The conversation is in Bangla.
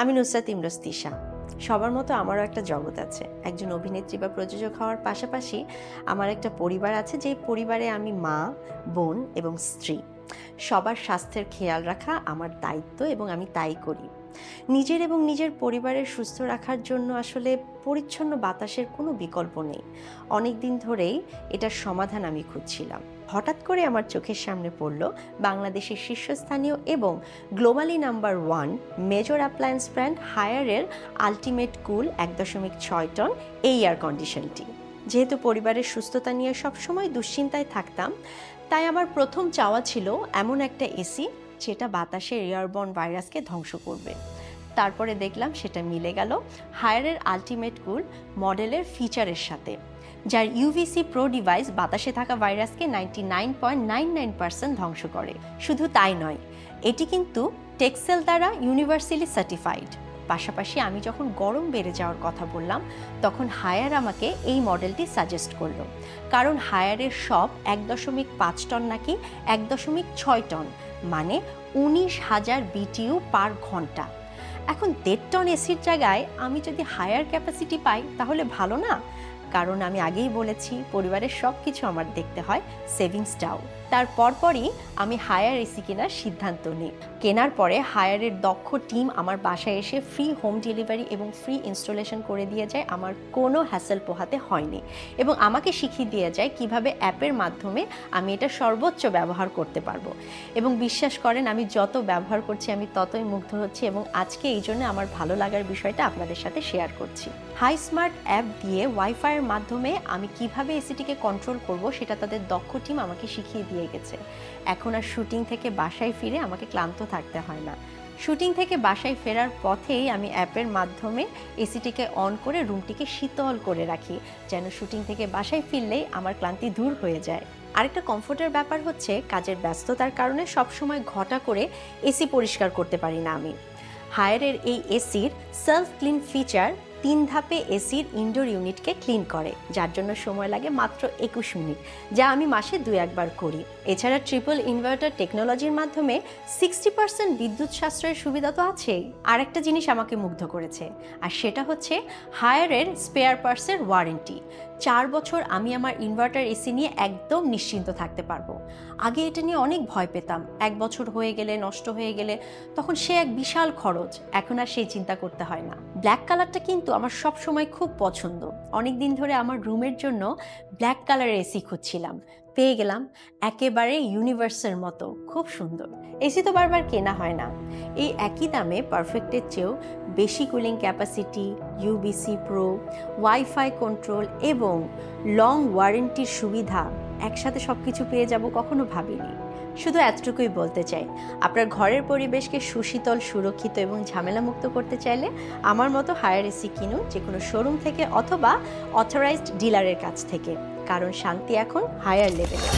আমি নুসরাত ইমরোজ তিশা। সবার মতো আমারও একটা জগৎ আছে। একজন অভিনেত্রী বা প্রযোজক হওয়ার পাশাপাশি আমার একটা পরিবার আছে, যেই পরিবারে আমি মা, বোন এবং স্ত্রী। সবার স্বাস্থ্যের খেয়াল রাখা আমার দায়িত্ব এবং আমি তাই করি। নিজের এবং নিজের পরিবারের সুস্থ রাখার জন্য আসলে পরিচ্ছন্ন বাতাসের কোনো বিকল্প নেই। অনেক দিন ধরেই এটার সমাধান আমি খুঁজছিলাম। হঠাৎ করে আমার চোখের সামনে পড়ল বাংলাদেশের শীর্ষস্থানীয় এবং globally number one major appliance brand হায়ারের ultimate cool এক দশমিক ছয় টন এই এয়ার কন্ডিশনটি যেহেতু পরিবারের সুস্থতা নিয়ে সবসময় দুশ্চিন্তায় থাকতাম তাই আমার প্রথম চাওয়া ছিল এমন একটা এসি যেটা বাতাসের এয়ারবর্ন ভাইরাসকে ধ্বংস করবে। তারপরে দেখলাম সেটা মিলে গেল হায়ারের আলটিমেট কুল মডেলের ফিচারের সাথে, যার ইউভিসি প্রো ডিভাইস বাতাসে থাকা ভাইরাসকে ninety nine point nine nine percent ধ্বংস করে। শুধু তাই নয়, এটি কিন্তু টেক্সেল দ্বারা ইউনিভার্সালি সার্টিফাইড পাশাপাশি আমি যখন গরম বেড়ে যাওয়ার কথা বললাম, তখন হায়ার আমাকে এই মডেলটি সাজেস্ট করল। কারণ হায়ারের সব এক দশমিক পাঁচ টন নাকি এক দশমিক ছয় টন মানে উনিশ হাজার বিটিইউ পার ঘণ্টা। এখন দেড় টন এসির জায়গায় আমি যদি হায়ার ক্যাপাসিটি পাই, তাহলে ভালো না? কারণ আমি আগেই বলেছি, পরিবারের সব কিছু আমার দেখতে হয় সেভিংসটাও তার পরপরই আমি হায়ার এসি কেনার সিদ্ধান্ত নিই। কেনার পরে হায়ারের দক্ষ টিম আমার বাসায় এসে ফ্রি হোম ডেলিভারি এবং ফ্রি ইনস্টলেশন করে দিয়ে যায়, আমার কোনো হ্যাসেল পোহাতে হয়নি। এবং আমাকে শিখিয়ে দিয়ে যায় কীভাবে অ্যাপের মাধ্যমে আমি এটা সর্বোচ্চ ব্যবহার করতে পারব। এবং বিশ্বাস করেন, আমি যত ব্যবহার করছি, আমি ততই মুগ্ধ হচ্ছি এবং আজকে এই জন্য আমার ভালো লাগার বিষয়টা আপনাদের সাথে শেয়ার করছি। হাই স্মার্ট অ্যাপ দিয়ে ওয়াইফাইয়ের মাধ্যমে আমি কীভাবে এসিটিকে কন্ট্রোল করব সেটা তাদের দক্ষ টিম আমাকে শিখিয়ে দিয়ে গেছে। এখন আর শুটিং থেকে বাসায় ফিরে আমাকে ক্লান্ত থাকতে হয় না। শুটিং থেকে বাসায় ফেরার পথেই আমি অ্যাপের মাধ্যমে এসিটিকে অন করে রুমটিকে শীতল করে রাখি, যেন শুটিং থেকে বাসায় ফিরলেই আমার ক্লান্তি দূর হয়ে যায়। আরেকটা কমফোর্টের ব্যাপার হচ্ছে, কাজের ব্যস্ততার কারণে সবসময় ঘটা করে এসি পরিষ্কার করতে পারি না আমি। হায়ারের এই এসির সেলফ ক্লিন ফিচার তিন ধাপে এসির ইনডোর ইউনিটকে ক্লিন করে, যার জন্য সময় লাগে মাত্র একুশ মিনিট, যা আমি মাসে দু একবার করি। এছাড়া ট্রিপল ইনভার্টার টেকনোলজির মাধ্যমে সিক্সটি পার্সেন্ট বিদ্যুৎ সাশ্রয়ের সুবিধা তো আছেই। আরেকটা জিনিস আমাকে মুগ্ধ করেছে, আর সেটা হচ্ছে হায়ারের স্পেয়ার পার্টসের ওয়ারেন্টি চার বছর আমি আমার ইনভার্টার এসি নিয়ে একদম নিশ্চিন্ত থাকতে পারব। আগে এটা নিয়ে অনেক ভয় পেতাম। এক বছর হয়ে গেলে, নষ্ট হয়ে গেলে, তখন সে এক বিশাল খরচ। এখন আর সেই চিন্তা করতে হয় না। ব্ল্যাক কালারটা কিন্তু আমার সব সময় খুব পছন্দ। অনেক দিন ধরে আমার রুমের জন্য ব্ল্যাক কালারের এসি খুঁজছিলাম। পেয়ে গেলাম একেবারে ইউনিভার্সের মতো। খুব সুন্দর। এসি তো বারবার কেনা হয় না। এই একই দামে পারফেক্টের চেয়েও বেশি cooling capacity UBC pro wifi control এবং লং ওয়ারেন্টির সুবিধা একসাথে সব কিছু পেয়ে যাব কখনো ভাবিনি। শুধু এতটুকুই বলতে চাই, আপনার ঘরের পরিবেশকে সুশীতল, সুরক্ষিত এবং ঝামেলামুক্ত করতে চাইলে আমার মতো হায়ার এসি কিনুন যে কোনো শোরুম থেকে অথবা অথরাইজড ডিলারের কাছ থেকে, কারণ শান্তি এখন হায়ার লেভেলে